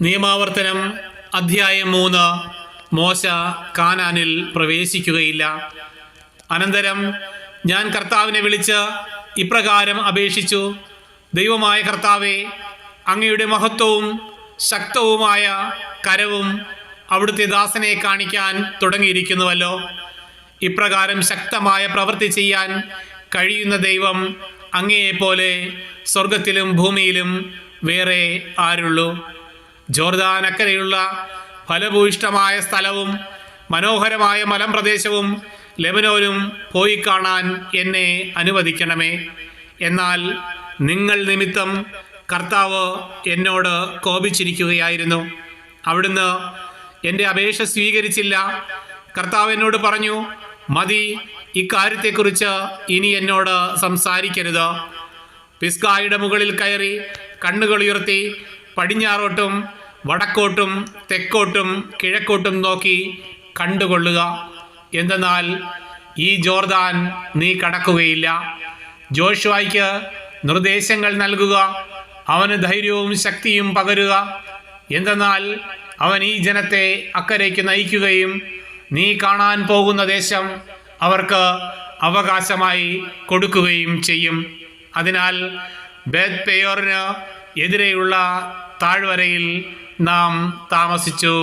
നിയമാവർത്തനം അധ്യായം മൂന്ന്. മോശ കാനാനിൽ പ്രവേശിക്കുകയില്ല. അനന്തരം ഞാൻ കർത്താവിനെ വിളിച്ച് ഇപ്രകാരം അപേക്ഷിച്ചു. ദൈവമായ കർത്താവെ അങ്ങയുടെ മഹത്വവും ശക്തവുമായ കരവും അവിടുത്തെ ദാസനെ കാണിക്കാൻ തുടങ്ങിയിരിക്കുന്നുവല്ലോ. ഇപ്രകാരം ശക്തമായ പ്രവൃത്തി ചെയ്യാൻ കഴിയുന്ന ദൈവം അങ്ങയെപ്പോലെ സ്വർഗത്തിലും ഭൂമിയിലും വേറെ ആരുള്ളൂ. ജോർദാൻ അക്കരെയുള്ള ഫലഭൂയിഷ്ടമായ സ്ഥലവും മനോഹരമായ മലമ്പ്രദേശവും ലെബനോനും പോയി കാണാൻ എന്നെ അനുവദിക്കണമേ. എന്നാൽ നിങ്ങൾ നിമിത്തം കർത്താവ് എന്നോട് കോപിച്ചിരിക്കുകയായിരുന്നു. അവിടുന്ന് എന്റെ അപേക്ഷ സ്വീകരിച്ചില്ല. കർത്താവ് എന്നോട് പറഞ്ഞു മതി ഇക്കാര്യത്തെക്കുറിച്ച് ഇനി എന്നോട് സംസാരിക്കരുത്. പിസ്കായുടെ മുകളിൽ കയറി കണ്ണുകളുയർത്തി പടിഞ്ഞാറോട്ടും വടക്കോട്ടും തെക്കോട്ടും കിഴക്കോട്ടും നോക്കി കണ്ടുകൊള്ളുക. എന്തെന്നാൽ ഈ ജോർദാൻ നീ കടക്കുകയില്ല. ജോഷുവായ്ക്ക് നിർദ്ദേശങ്ങൾ നൽകുക. അവന് ധൈര്യവും ശക്തിയും പകരുക. എന്തെന്നാൽ അവൻ ഈ ജനത്തെ അക്കരയ്ക്ക് നയിക്കുകയും നീ കാണാൻ പോകുന്ന ദേശം അവർക്ക് അവകാശമായി കൊടുക്കുകയും ചെയ്യും. അതിനാൽ ബേത് പെയോറിന് എതിരെയുള്ള താഴ്വരയിൽ നാം താമസിച്ചു.